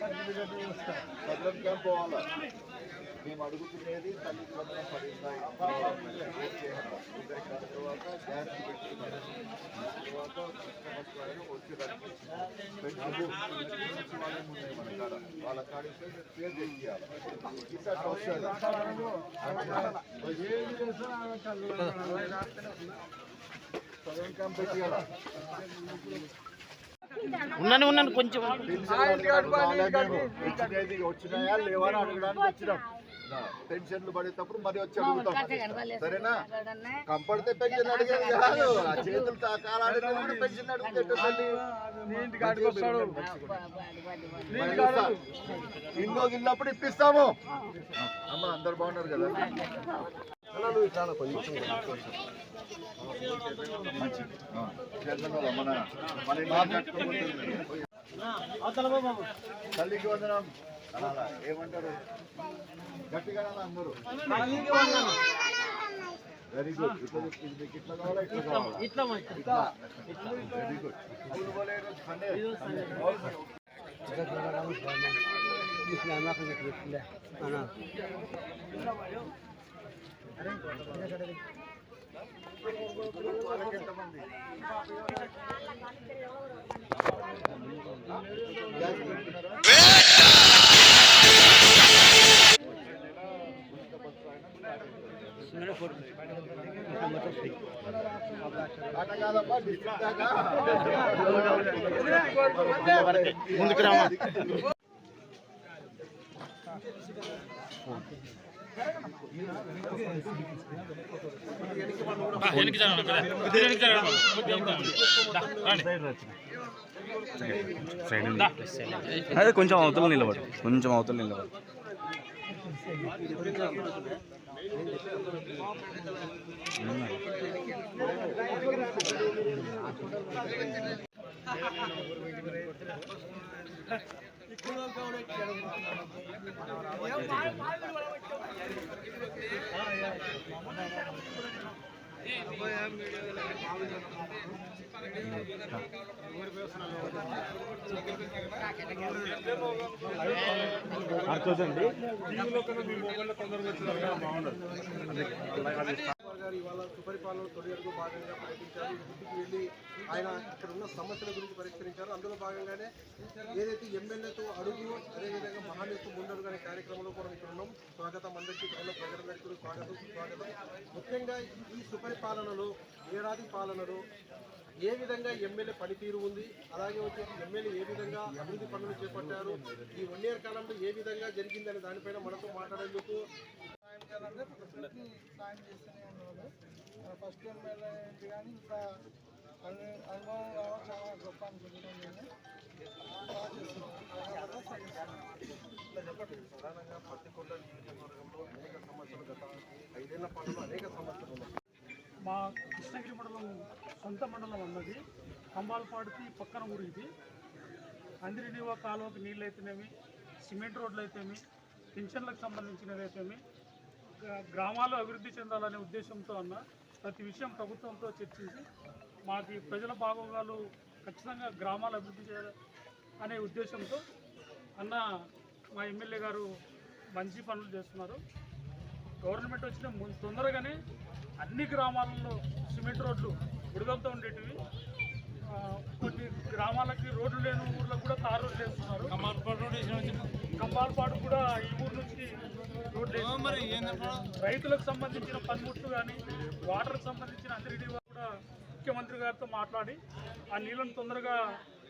భద్రం క్యాంప్ పోవాలా మేము అడుగుతున్నది తల్లి వందనం పడిందా తర్వాత గ్యాస్ పెట్టి తర్వాత వచ్చేదానికి ఉన్నాయి మన కాడ వాళ్ళ కాడ పేరు తెచ్చియాలి ఇట్లా క్యాంప్ పెట్టియాలా ఉన్నాను ఉన్నాను కొంచెం. వచ్చినాయా లేవా అడగడానికి వచ్చినాం పెన్షన్లు పడేటప్పుడు మరి వచ్చి అడుగుతాం సరేనా కంపడితే పెన్షన్ అడిగేది కాదు ఆ చేతులు కాలాడినా పెన్షన్ అడిగితే తల్లి ఇన్నో ఇన్నప్పుడు ఇప్పిస్తాము అమ్మ అందరు బాగున్నారు కదా నువ్వు ఇట్లా రా, కొంచెం ఆ, చేద్దాం కదా, మన మన ఇంట్లో కట్టుకోబోతుంది. తల్లికి వందనం అనాలా? ఏమంటారు గట్టిగా అనాలా అందరూ వెరీ గుడ్ ఇప్పుడు ఇది మీకు ఇట్లా కావాలా ఇట్లా కావాలా ఇట్లా వెరీ గుడ్ స్కూల్ పోలే రోజు సండే వాళ్ళకి ఎంతమంది గ్యాస్ పెట్టుకున్నారా? అట్ట కాదమ్మా, డిస్ట్రిక్ట్ దాకా. ముందుకు రామా అదే కొంచెం అవతల నిలబడు కొంచెం అవతల నిలబడు అర్థండి టీవీలో కన్నా మీరు తొందరగా వచ్చినా బాగుండదు గారు ఇవాళ సుపరిపాలన తొలి అడుగు భాగంగా పర్యటించారు. ఇంటికి వెళ్ళి ఆయన ఇక్కడ ఉన్న సమస్యల గురించి పరిష్కరించారు. అందులో భాగంగానే ఏదైతే ఎమ్మెల్యేతో అడుగు అదేవిధంగా మహానేతు ముందడుగు అనే కార్యక్రమంలో కూడా ఇక్కడ ఉన్నాం. స్వాగతం అందరికీ. ప్రజల ప్రజలందరికీ స్వాగతం స్వాగతం. ముఖ్యంగా ఈ సుపరిపాలనలో ఏడాది పాలనలో ఏ విధంగా ఎమ్మెల్యే పనితీరు ఉంది అలాగే వచ్చేసి ఎమ్మెల్యే ఏ విధంగా అభివృద్ధి పనులు చేపట్టారు ఈ వన్ ఇయర్ కాలంలో ఏ విధంగా జరిగిందనే దానిపైన మనతో మాట్లాడేందుకు చేయాలంటే ప్రతి సాయం చేస్తూనే ఉన్నారు ఫస్ట్ ఎమ్మెల్యే ఏంటి కానీ ఇంకా అనుభవం కావాలి చాలా గొప్ప అనుకుంటున్నాను నేను. ప్రధానంగా పత్తికొండ నియోజకవర్గంలో అనేక సమస్యలు గత ఐదేళ్ళ పాలనలో అనేక సమస్యలు ఉన్నాయి మా కృష్ణగిరి మండలం సొంత మండలం అన్నది. కంబాలపాడుకి పక్కన ఊరు ఇది. అందిరినివా కాలువకి నీళ్ళు అయితేనేమి సిమెంట్ రోడ్లు అయితేమి పింఛన్లకు సంబంధించినవి అయితేమి గ్రామాలు అభివృద్ధి చెందాలనే ఉద్దేశంతో అన్న ప్రతి విషయం ప్రభుత్వంతో చర్చించి మాకు ప్రజల బాగోగాలు ఖచ్చితంగా గ్రామాలు అభివృద్ధి చేయాలి అనే ఉద్దేశంతో అన్న మా ఎమ్మెల్యే గారు మంచి పనులు చేస్తున్నారు. గవర్నమెంట్ వచ్చిన తొందరగానే అన్ని గ్రామాలలో సిమెంట్ రోడ్లు విడుదలతో ఉండేటివి. కొన్ని గ్రామాలకి రోడ్లు లేని ఊర్లకు కూడా తార్ రోడ్లు వేస్తున్నారు కంబాలపాడు కూడా ఈ ఊరు నుంచి రోడ్లు రైతులకు సంబంధించిన పనిముట్లు కానీ వాటర్కి సంబంధించిన అందరినీ కూడా ముఖ్యమంత్రి గారితో మాట్లాడి ఆ నీళ్ళను తొందరగా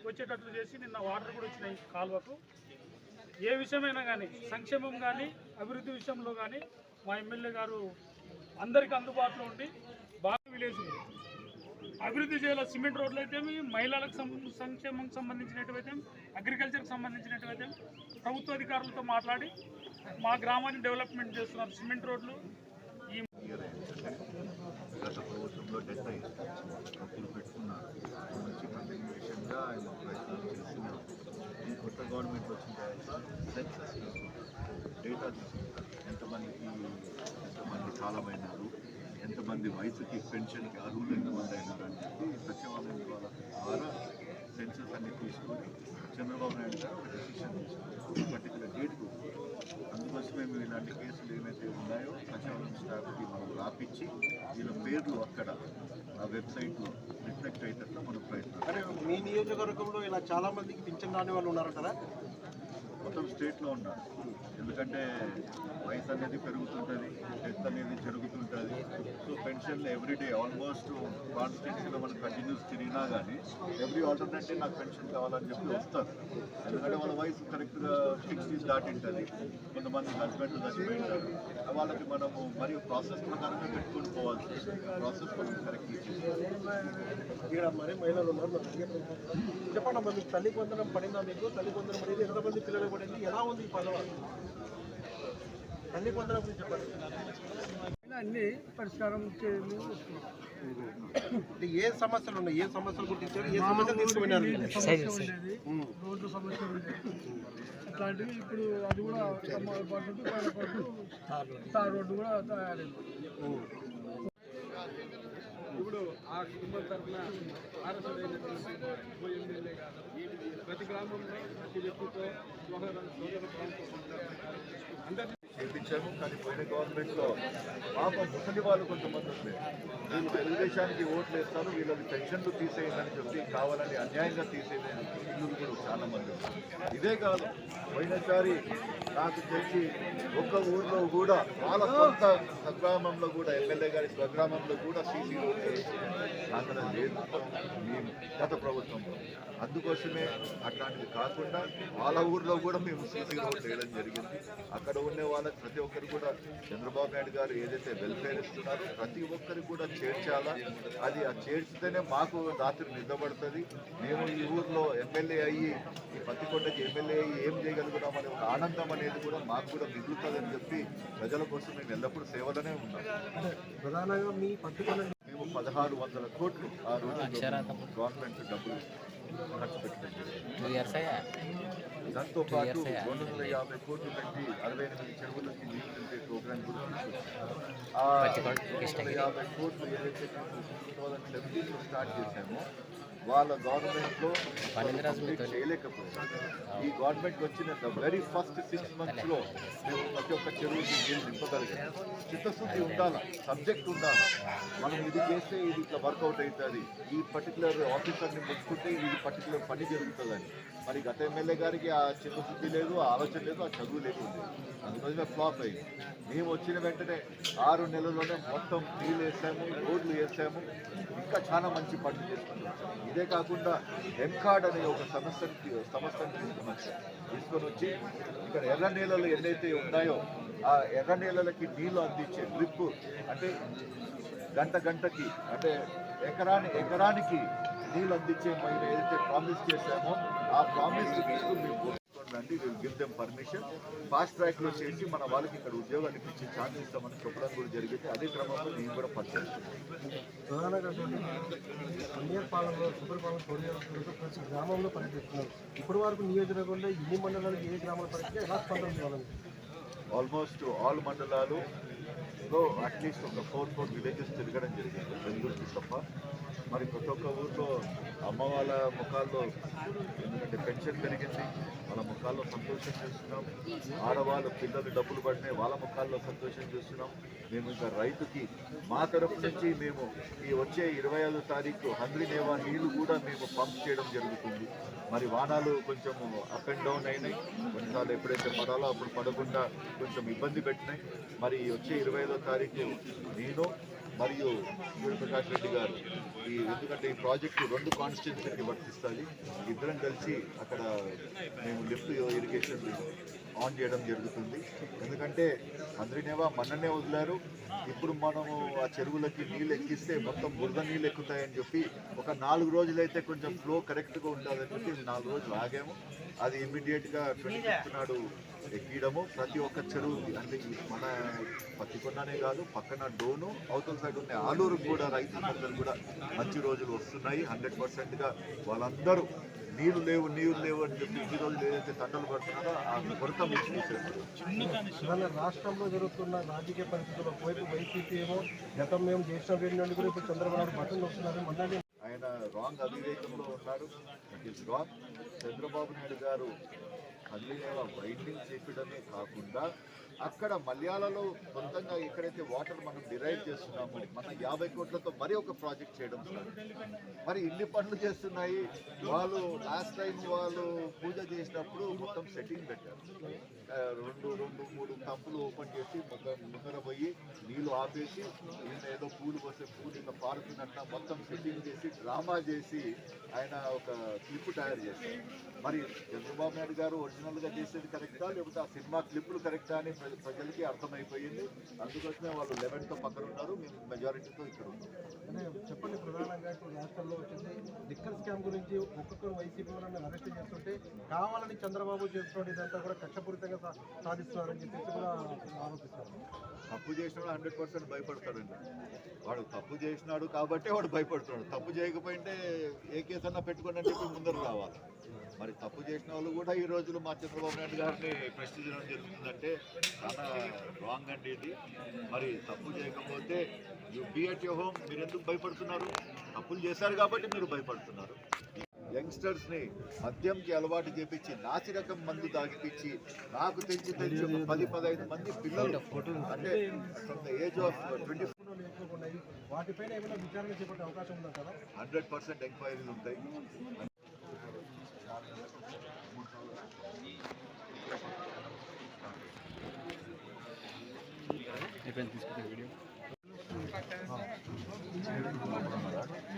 వచ్చేటట్లు చేసి నిన్న వాటర్ కూడా వచ్చినాయి కాలువకు. ఏ విషయమైనా కానీ సంక్షేమం కానీ అభివృద్ధి విషయంలో కానీ మా ఎమ్మెల్యే గారు అందరికీ అందుబాటులో ఉండి బాగా విలేజ్ అభివృద్ధి చేయాలి సిమెంట్ రోడ్లు అయితే మహిళలకు సం- సంక్షేమం సంబంధించినటువంటి అగ్రికల్చర్కి సంబంధించినటువంటి ప్రభుత్వ అధికారులతో మాట్లాడి మా గ్రామాన్ని డెవలప్మెంట్ చేస్తున్నారు సిమెంట్ రోడ్లు. ఈ గత ప్రభుత్వంలో డెత్ అప్పులు పెట్టుకున్నారు మంచి కంటిన్యూషన్గా ఆయన చేస్తున్నారు. ఈ కొత్త గవర్నమెంట్ వచ్చిన తర్వాత సెన్సస్ డేటా తీసుకుంటారు. ఎంతమందికి ఎంతమంది కాలమైనారు ఎంతమంది వయసుకి పెన్షన్కి అర్హులు ఎంతమంది అయినారని చెప్పి సచివాలయం ద్వారా ద్వారా సెన్సస్ అన్ని తీసుకొని చంద్రబాబు నాయుడు గారు ఒక డెసిషన్ తీసుకున్నారు. పర్టికులర్ డేట్ అందుకోసమే మేము ఇలాంటి కేసులు ఏమైతే ఉన్నాయో సచివాలయం స్టాఫ్కి మనం రాపించి వీళ్ళ పేర్లు అక్కడ ఆ వెబ్సైట్లో రిఫ్లెక్ట్ అయ్యేటట్లు మనం ప్రయత్నం అంటే మీ నియోజకవర్గంలో ఇలా చాలామందికి పింఛన్ రాని వాళ్ళు ఉన్నారంటారా? మొత్తం స్టేట్లో ఉన్నారు. ఎందుకంటే వయసు అనేది పెరుగుతుంటుంది డెత్ అనేది జరుగుతుంటుంది. సో పెన్షన్లు ఎవ్రీడే ఆల్మోస్ట్ కాన్స్టిట్యూన్సీలో మనం కంటిన్యూస్ తిరిగినా కానీ ఎవ్రీ ఆల్టర్నేటివ్ నాకు పెన్షన్ కావాలని చెప్పి వస్తారు. ఎందుకంటే వాళ్ళ వయసు కరెక్ట్గా సిక్స్టీస్ దాటింటుంది. కొంతమంది హస్బెండ్ చచ్చిపోయింటారు వాళ్ళకి మనము మరియు ప్రాసెస్ ప్రకారంగా పెట్టుకొని పోవాల్సి ప్రాసెస్ మనం కరెక్ట్ ఇక్కడ మరి మహిళలు ఉన్నారు. చెప్పండి మీకు తల్లి పొందడం పడిందా మీకు? తల్లి పొందడం అనేది ఎంతమంది పిల్లలు ఎలా ఉంది ఈ పదవ? తల్లి పొందడం గురించి చెప్పండి. అన్ని పరిష్కారం అంటే ఏ సమస్యలు ఉన్నాయి? ఏ సమస్యలు గుర్తించారు? ఏ సమస్యలు తీసుకున్నారు సమస్య ఉండేది. రోడ్డు సమస్య అట్లాంటివి ఇప్పుడు అది కూడా తార్ రోడ్డు. కూడా తయారైంది. ఇప్పుడు ఆ కుటుంబం తరఫున ఆరసరైనటువంటి ఎమ్మెల్యే గారు ప్రతి గ్రామంలో ప్రతి వ్యక్తితో సోదర సోదర అందరినీ చేపించాము కానీ పోయిన గవర్నమెంట్లో పాప ముసలి వాళ్ళు కొంతమంది ఉంది వీళ్ళు తెలుగుదేశానికి ఓట్లు వేస్తారు వీళ్ళకి పెన్షన్లు తీసేయండి చెప్పి కావాలని అన్యాయంగా తీసేయని ఇల్లులు కూడా చాలా మంది ఇదే కాదు పోయినసారి నాకు తెలిసి ఒక్క ఊర్లో కూడా వాళ్ళ సొంత స్వగ్రామంలో కూడా ఎమ్మెల్యే గారి స్వగ్రామంలో కూడా సీసీ రోడ్లు అక్కడ లేదు. మేము గత ప్రభుత్వంలో. అందుకోసమే అట్లాంటిది కాకుండా వాళ్ళ ఊర్లో కూడా మేము సీసీ రోడ్లు వేయడం జరిగింది. అక్కడ ఉండే వాళ్ళకి ప్రతి ఒక్కరు కూడా చంద్రబాబు నాయుడు గారు ఏదైతే వెల్ఫేర్ ఇస్తున్నారో ప్రతి ఒక్కరికి కూడా చేర్చాలా? అది ఆ చేర్చితేనే మాకు రాత్రి నిద్రపడుతుంది. మేము ఈ ఊర్లో ఎమ్మెల్యే అయ్యి ఈ పత్తికొండకి ఎమ్మెల్యే అయ్యి ఏం చేయగలుగుతాం అనే ఒక ఆనందం అనేది కూడా మాకు కూడా మిగులుతుందని చెప్పి ప్రజల కోసం మేము ఎల్లప్పుడూ సేవలోనే ఉన్నాం. ప్రధానంగా మీ పట్టుకున్న మేము పదహారు వందల కోట్లు ఆ రోజు గవర్నమెంట్ డబ్బులు ఖర్చు పెట్టడం జరిగింది దాంతో పాటు రెండు వందల యాభై కోట్లు పెట్టి అరవై ఎనిమిది చెరువులకి నీళ్ళు నింపే ప్రోగ్రాం కూడా తీసుకొచ్చాము. యాభై కోట్లు ఏదైతే టూ థౌజండ్ సెవెంటీన్లో స్టార్ట్ చేశామో వాళ్ళ గవర్నమెంట్లో చేయలేకపోయారు ఈ గవర్నమెంట్ వచ్చిన ద వెరీ ఫస్ట్ సిక్స్ మంత్స్లో మేము ప్రతి ఒక్క చెరువుకి నీళ్ళు నింపగలిగాం. చిత్తశుద్ధి ఉండాలి? సబ్జెక్ట్ ఉండాలి? మనం ఇది చేస్తే ఇది ఇట్లా వర్కౌట్ అవుతుంది. ఈ పర్టికులర్ ఆఫీసర్ని ముట్టుకుంటే ఇది పర్టికులర్ పని జరుగుతుందని మరి గత ఎమ్మెల్యే గారికి ఆ చిత్తశుద్ధి లేదు ఆ ఆలోచన లేదు ఆ చదువు లేకుంది అందుకోసమే ఫ్లాప్ అయింది. మేము వచ్చిన వెంటనే ఆరు నెలల్లోనే మొత్తం నీళ్ళు వేసాము రోడ్లు వేసాము. ఇంకా చాలా మంచి పనులు చేసుకుంటాం ఇదే కాకుండా ఎంకార్డ్ అనే ఒక సమస్యకి సమస్యను తీసుకుని తీసుకొని వచ్చి ఇక్కడ ఎర్ర నేలలు ఎన్నైతే ఉన్నాయో ఆ ఎర్ర నేలలకి నీళ్ళు అందించే డ్రిప్ అంటే గంట గంటకి అంటే ఎకరాని ఎకరానికి నీళ్ళు అందించే మేము ఏదైతే ప్రామిస్ చేశామో ఆ ప్రామిస్ తీసుకుని మేము will give them permission fast ట్రాక్లో చేసి మన వాళ్ళకి ఇక్కడ ఉద్యోగాలు ఇప్పించి ఛాన్స్ ఇస్తామని చెప్పడం కూడా జరిగింది. అదే క్రమంలో నేను కూడా పనిచేస్తున్నాను ప్రధానంగా ప్రతి గ్రామంలో పర్యటిస్తున్నారు ఇప్పటి వరకు నియోజకవర్గంలో ఎన్ని మండలాలకు ఏ గ్రామాలు పర్యటించి ఎలా స్పందన ఆల్మోస్ట్ ఆల్ మండలాలు అట్లీస్ట్ ఒక ఫోర్ ఫోర్ విలేజెస్ తిరగడం జరిగింది. బెంగళూరుకి తప్ప. మరి ప్రతి ఒక్క ఊర్లో అమ్మ వాళ్ళ ముఖాల్లో ఎందుకంటే పెన్షన్ పెరిగింది. వాళ్ళ ముఖాల్లో సంతోషం చేస్తున్నాం. ఆడవాళ్ళు పిల్లలు డబ్బులు పడినాయి వాళ్ళ ముఖాల్లో సంతోషం చేస్తున్నాం. మేము ఇంకా రైతుకి మా తరపు నుంచి మేము ఈ వచ్చే ఇరవై ఐదో తారీఖు హంద్రి నేవా నీళ్ళు కూడా మేము పంప్ చేయడం జరుగుతుంది. మరి వానాలు కొంచెం అప్ అండ్ డౌన్ అయినాయి. కొన్నిసార్లు ఎప్పుడైతే పడాలో అప్పుడు పడకుండా కొంచెం ఇబ్బంది పెట్టినాయి. మరి ఈ వచ్చే ఇరవై ఐదో తారీఖు నేను మరియు సూర్యప్రకాష్ రెడ్డి గారు ఈ ఎందుకంటే ఈ ప్రాజెక్టు రెండు కాన్స్టిట్యూన్సీకి వర్తిస్తుంది ఇద్దరం కలిసి అక్కడ మేము లిఫ్ట్ ఇరిగేషన్ ఆన్ చేయడం జరుగుతుంది. ఎందుకంటే అందరినేవా మొన్ననే వదిలారు. ఇప్పుడు మనము ఆ చెరువులకి నీళ్ళు ఎక్కిస్తే మొత్తం బురద నీళ్ళు ఎక్కుతాయని చెప్పి ఒక నాలుగు రోజులైతే కొంచెం ఫ్లో కరెక్ట్గా ఉంటుందని చెప్పి నాలుగు రోజులు ఆగాము. అది ఇమ్మీడియట్గా ట్వంటీ నాడు ఎక్కియడము ప్రతి ఒక్క చెరువుకి అంటే ఈ మన పత్తికొండనే కాదు పక్కన డోను అవతల సైడ్ ఉన్న ఆలూరు కూడా రైతులందరూ కూడా మంచి రోజులు వస్తున్నాయి. హండ్రెడ్ పర్సెంట్గా వాళ్ళందరూ నీళ్ళు లేవు నీళ్ళు లేవు అని చెప్పి ఇన్ని రోజులు ఏదైతే తండలు పడుతున్నారో ఆ కొరత ఇవాళ రాష్ట్రంలో జరుగుతున్న రాజకీయ పరిస్థితుల్లో వైపు వైసీపీ ఏమో గతం మేము చేసిన నుండి కూడా ఇప్పుడు చంద్రబాబు బట్టలు వస్తున్నారు మొన్ననే ఆయన రాంగ్ అవివేకంలో ఉన్నారు ఇట్ రాంగ్ చంద్రబాబు నాయుడు గారు అల్లినేవ వైండింగ్ చేపడమే కాకుండా అక్కడ మలయాళలో సొంతంగా ఎక్కడైతే వాటర్ మనం డిరైవ్ చేస్తున్నామో మన యాభై కోట్లతో మరి ఒక ప్రాజెక్ట్ చేయడం మరి ఇన్ని పనులు చేస్తున్నాయి. వాళ్ళు లాస్ట్ టైం వాళ్ళు పూజ చేసినప్పుడు మొత్తం సెట్టింగ్ పెట్టారు. రెండు రెండు మూడు టప్పులు ఓపెన్ చేసి ముందర పోయి నీళ్ళు ఆపేసి ఏదో పూలు పోస్తే పూలు ఇంకా పారుతున్నట్టు మొత్తం సెట్టింగ్ చేసి డ్రామా చేసి ఆయన ఒక క్లిప్ తయారు చేశారు. మరి చంద్రబాబు నాయుడు గారు ఒరిజినల్గా చేసేది కరెక్టా లేకపోతే ఆ సినిమా క్లిప్పులు కరెక్టా అని ప్రజలకి అర్థమైపోయింది. అందుకోసమే వాళ్ళు లెవెన్తో పక్కన ఉన్నారు. మేము మెజారిటీతో ఇక్కడ ఉన్నాం. చెప్పండి ప్రధానంగా ఇప్పుడు రాష్ట్రంలో వచ్చింది. లిక్కర్ స్కామ్ గురించి ఒక్కొక్కరు వైసీపీ వాళ్ళని అరెస్ట్ చేస్తుంటే కావాలని చంద్రబాబు చేస్తున్న ఇదంతా కూడా కక్షపూరితంగా సాధిస్తున్నారని చెప్పేసి కూడా ఆరోపిస్తారు తప్పు చేసినాడు హండ్రెడ్ పర్సెంట్ భయపడతాడండి వాడు తప్పు చేసినాడు కాబట్టి వాడు భయపడుతున్నాడు. తప్పు చేయకపోయింటే ఏ కేసు అన్నా పెట్టుకోండి చెప్పి ముందర రావాలి. మరి తప్పు చేసిన వాళ్ళు కూడా ఈ రోజులు మా చంద్రబాబు నాయుడు గారిని ప్రశ్నించడం జరుగుతుందంటే చాలా రాంగ్ అండి ఇది. మరి తప్పు చేయకపోతే యు బీ అట్ హోమ్ మీరు ఎందుకు భయపడుతున్నారు? తప్పులు చేశారు కాబట్టి మీరు భయపడుతున్నారు. యంగ్స్టర్స్ని మద్యంకి అలవాటు చేపించి నాసి రకం మందు తాగిపించి నాకు తెలిసి తెలిసి ఒక పది పదహైదు మంది పిల్లలు అంటే from the age of twenty ఫోటోలు ఎక్కువగా ఉన్నాయి వాటిపైన ఏమైనా విచారణ చేపట్టే అవకాశం ఉందా కదా హండ్రెడ్ పర్సెంట్ ఎంక్వైరీలు ఉంటాయి. ఏడు కర్రోలు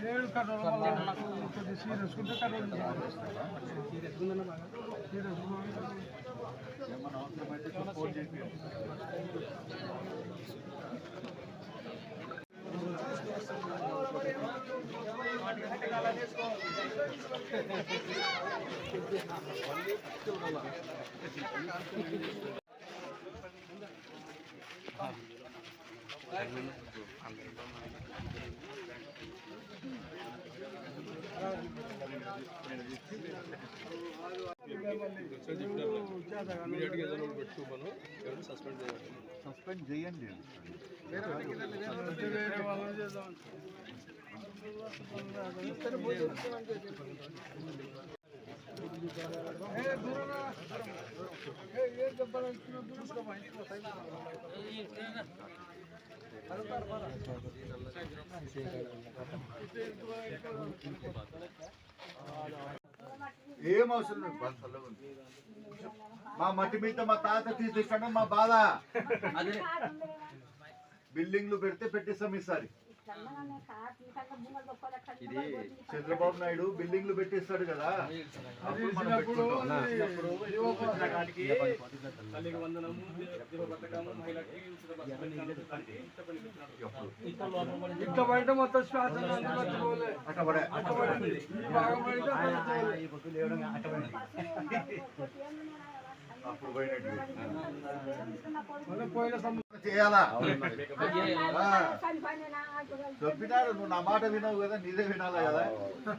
మళ్ళీ నాకు కొద్దిగా సీరియస్ ఉంటే సీరియస్ ఉందన్న బాగా సీరియస్ ఏమన్నా అవసరమైతే ఇమీడియట్గా ఏదైనా ఒకటి పెట్టుకోమను సస్పెండ్ చేయాలి. సస్పెండ్ చేయండి ఏ అవసరం లేదు. చల్లగా ఉంది. మా మట్టి మీద మా తాత తీసిస్తాడు మా బాధ బిల్డింగ్లు పెడితే పెట్టిస్తాం ఈసారి. ఇది చంద్రబాబు నాయుడు బిల్డింగ్లు పెట్టిస్తాడు కదా. ఇంత బయట మొత్తం శ్వాస చేయాలా? చెప్పినాడు నువ్వు నా మాట వినవు కదా నీదే వినాలా కదా?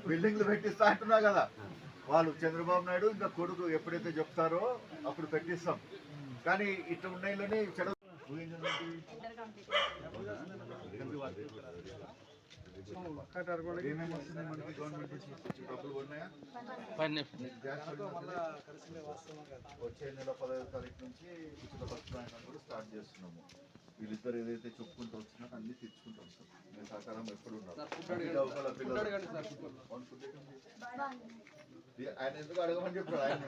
బిల్డింగ్లు పెట్టిస్తా అంటున్నావు కదా. వాళ్ళు చంద్రబాబు నాయుడు ఇంకా కొడుకు ఎప్పుడైతే చెప్తారో అప్పుడు పెట్టిస్తాం. కానీ ఇట్లా ఉన్నాయిలోనే చెడ వచ్చే నెల పదహైదు తారీఖు నుంచి ఉచిత బస్సు ప్రయాణం కూడా స్టార్ట్ చేస్తున్నాము వీళ్ళిద్దరు ఏదైతే చెప్పుకుంటూ వచ్చినా అన్ని తెచ్చుకుంటూ వస్తాం మీ సహకారం ఎప్పుడు ఆయన ఎందుకు అడగమని చెప్పాడు ఆయన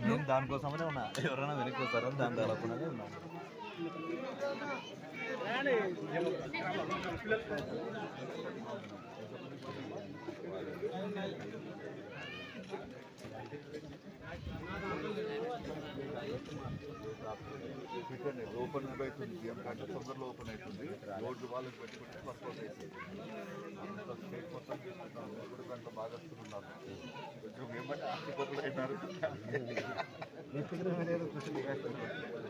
నేను దానికోసమనే ఉన్నా. ఎవరైనా వెనక్కి వస్తారో? దాని తగలకుండానే ఉన్నా. పిల్లలు ఓపెన్ అవుతుంది సీఎం కంటే తొందరలో ఓపెన్ అవుతుంది. రోడ్లు వాళ్ళకి పెట్టుకుంటే వర్కౌట్ అవుతుంది. అంత స్టేట్ మొత్తం తీసుకుంటాం ఇప్పుడు దాంట్లో బాగా వస్తున్నారు కొంచెం ఏమంటే ఆస్తి అయినారు.